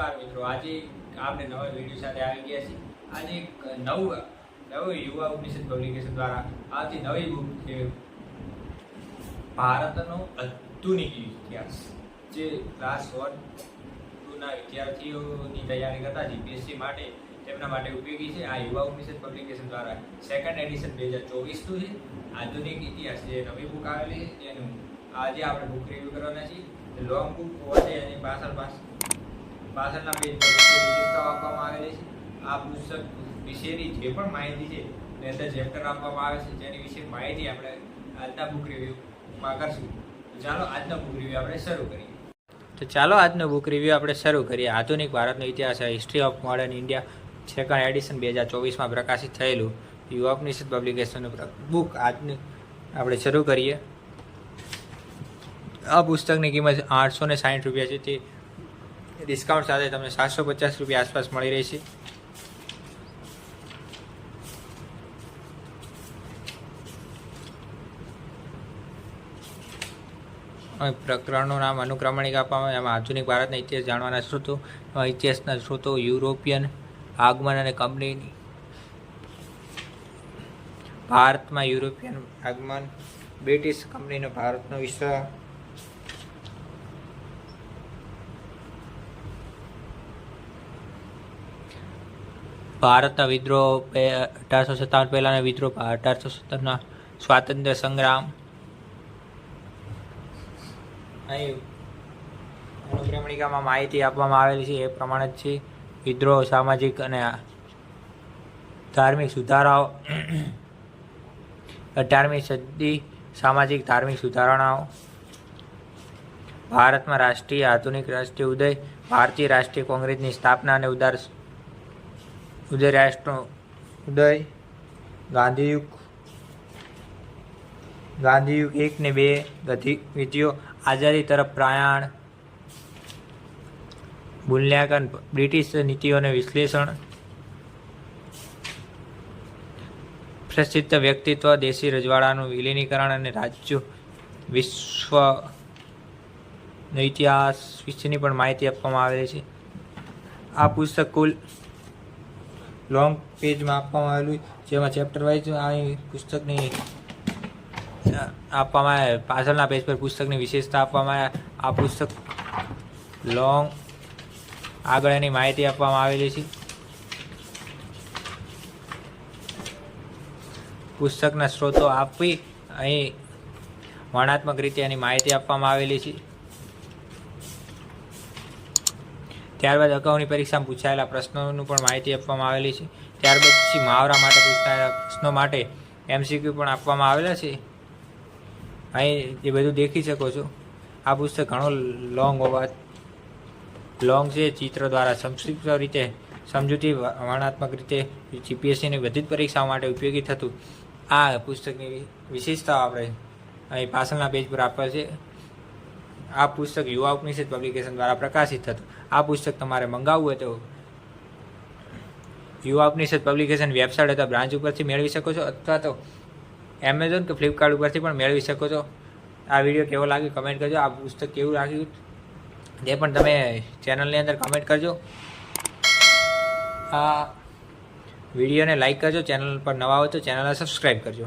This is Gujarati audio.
નમસ્કાર મિત્રો. આજે આપણે નવા વીડિયો સાથે આવી ગયા છીએ. આજે એક નવું નવું યુવા ઉપનિષદ પબ્લિકેશન દ્વારા આજે નવી બુક છે, ભારતનો આધુનિક ઇતિહાસ. જે ક્લાસ વન ટુના વિદ્યાર્થીઓની તૈયારી કરતા જીપીએસસી માટે, તેમના માટે ઉપયોગી છે. આ યુવા ઉપનિષદ પબ્લિકેશન દ્વારા સેકન્ડ એડિશન બે હજાર ચોવીસનું છે. આધુનિક ઇતિહાસ જે નવી બુક આવેલી છે, એનું આજે આપણે બુક રિવ્યુ કરવાના છીએ. લોંગ બુક હોવાથી એની પાછળ પાછળ. પાછળના પેજ વિશેષતાઓ આપવામાં આવેલી છે. આ પુસ્તક વિશેની જે પણ માહિતી છે, એની અંદર ચેપ્ટર આપવામાં આવે છે. જેની વિશે માહિતી આપણે આજના બુક રિવ્યુમાં કરશું. ચાલો આજનો બુક રિવ્યુ આપણે શરૂ કરીએ. તો ચાલો આજનો બુક રિવ્યુ આપણે શરૂ કરીએ. આધુનિક ભારતનો ઇતિહાસ history of modern India second edition બે હજાર ચોવીસમાં પ્રકાશિત થયેલું યુવા ઉપનિષદ પબ્લિકેશનનું બુક આજનું આપણે શરૂ કરીએ. આ પુસ્તકની કિંમત આઠસો ને સાઠ રૂપિયા છે. તે ડિસ્કાઉન્ટ સાથે તમને સાતસો પચાસ રૂપિયા આસપાસ મળી અહીં પ્રકરણનું નામ અનુક્રમણિક આપવામાં એમાં આધુનિક ભારતના ઇતિહાસ જાણવાના સ્ત્રોતો ઇતિહાસના સ્ત્રોતો, યુરોપિયન આગમન અને કંપનીની ભારતમાં યુરોપિયન આગમન, બ્રિટિશ કંપનીનો ભારતનો વિસ્તાર ભારતના વિદ્રોહ અઢારસો સત્તાવન પહેલાંના વિદ્રોહ અઢારસો સત્તરના સ્વાતંત્ર્ય સંગ્રામ. અહીં અનુક્રમણિકામાં માહિતી આપવામાં આવેલી છે, એ પ્રમાણે જ છે. વિદ્રોહ સામાજિક અને ધાર્મિક સુધારાઓ. અઢારમી સદી સામાજિક ધાર્મિક સુધારણાઓ. ભારતમાં રાષ્ટ્રીય આધુનિક રાષ્ટ્રીય ઉદય, ભારતીય રાષ્ટ્રીય કોંગ્રેસની સ્થાપના અને ઉદાર ઉદય રાષ્ટ્રનો ઉદય, ગાંધીયુગ ગાંધીયુગ એક ને બે ગતિવિધિઓ આઝાદી તરફ પ્રયાણ મૂલ્યાંકન બ્રિટિશ નીતિઓને વિશ્લેષણ, પ્રસિદ્ધ વ્યક્તિત્વ, દેશી રજવાડાનું વિલીનીકરણ અને રાજ્યો વિશ્વ ઇતિહાસ વિશેની પણ માહિતી આપવામાં આવેલી છે. આ પુસ્તક કુલ લોંગ પેજમાં આપવામાં આવેલું જેમાં ચેપ્ટર વાઇઝ આ પુસ્તકની આપવામાં આવે, પાછળના પેજ પર પુસ્તકની વિશેષતા આપવામાં આવે. આ પુસ્તક લોંગ આગળ એની માહિતી આપવામાં આવેલી છે. પુસ્તકના સ્ત્રોતો આપી, અહીં વર્ણાત્મક રીતે એની માહિતી આપવામાં આવેલી છે. ત્યારબાદ અગાઉની પરીક્ષામાં પૂછાયેલા પ્રશ્નોનું પણ માહિતી આપવામાં આવેલી છે. ત્યારબાદ પછી મહાવરા માટે પૂછાયેલા પ્રશ્નો માટે એમસીક્યુ પણ આપવામાં આવેલા છે. અહીં જે બધું દેખી શકો છો, આ પુસ્તક ઘણો લોંગ હોવા લોંગ છે, ચિત્ર દ્વારા સંક્ષિપ્ત રીતે, સમજૂતી વર્ણાત્મક રીતે જીપીએસસીની બધી જ પરીક્ષાઓ માટે ઉપયોગી થતું આ પુસ્તકની વિશેષતાઓ આપણે અહીં પાછળના પેજ પર આપેલ છે. આ પુસ્તક યુવા ઉપનિષદ પબ્લિકેશન દ્વારા પ્રકાશિત થતું આ પુસ્તક તમારે મંગાવવું હોય તો યુવા ઉપનિષદ પબ્લિકેશન વેબસાઇટ અથવા બ્રાન્ચ ઉપરથી મેળવી શકો છો અથવા તો એમેઝોન કે ફ્લિપકાર્ટ ઉપરથી પણ મેળવી શકો છો. આ વીડિયો કેવો લાગ્યો કમેન્ટ કરજો. આ પુસ્તક કેવું લાગ્યું તે પણ તમે ચેનલની અંદર કમેન્ટ કરજો. આ વિડીયોને લાઈક કરજો. ચેનલ પર નવા હોય તો ચેનલને સબસ્ક્રાઈબ કરજો.